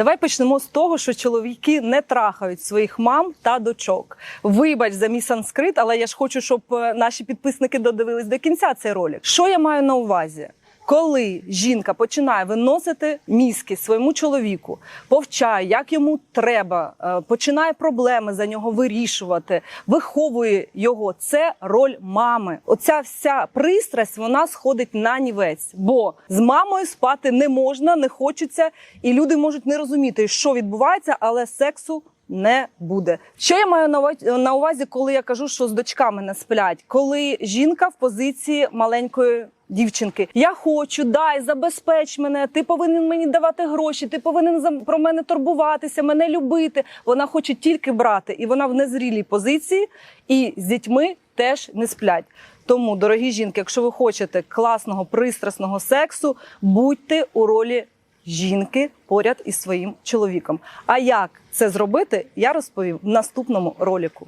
Давай почнемо з того, що чоловіки не трахають своїх мам та дочок. Вибач за мій санскрит, але я ж хочу, щоб е, наші підписники додивились до кінця цей ролик. Що я маю на увазі? Коли жінка починає виносити мізки своєму чоловіку, повчає, як йому треба, е, починає проблеми за нього вирішувати, виховує його. Це роль мами. Оця вся пристрасть вона сходить на нівець, бо з мамою спати не можна, не хочеться, і люди можуть не розуміти, що відбувається, але сексу. Не буде. Що я маю на на увазі, коли я кажу, що з дочками не сплять, коли жінка в позиції маленької дівчинки. Я хочу, дай, забезпеч мене. Ти повинен мені давати гроші. Ти повинен про мене турбуватися, мене любити. Вона хоче тільки брати, і вона в незрілій позиції, і з дітьми теж не сплять. Тому, дорогі жінки, якщо ви хочете класного пристрасного сексу, будьте у ролі жінки поряд із своїм чоловіком. А як це зробити, я розповім в наступному ролику.